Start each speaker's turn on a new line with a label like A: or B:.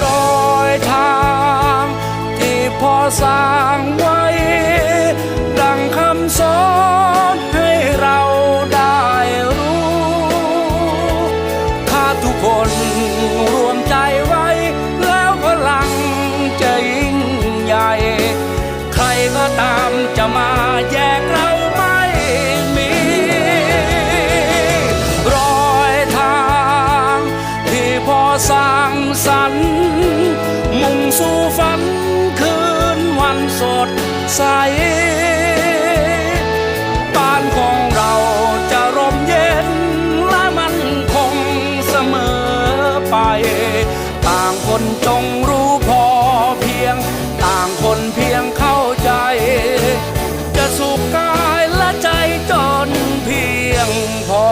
A: รอยทางที่พ่อสร้างไว้ ดังคำสอนให้เราได้รู้ถ้าทุกคนรวมใจไว้ แล้วพลังจะยิ่งใหญ่ ใครก็ตามจะมาแยกเราไม่มีรอยทางที่พอสร้างสรรค์มุ่งสู่ ฝันคืนวันสดใสบ้านของเราจะร่มเย็นและมันคงเสมอไป ต่างคนจงรู้พอเพียง ต่างคนเพียงเข้าใจ จะสุขกายและใจจนเพียงพอ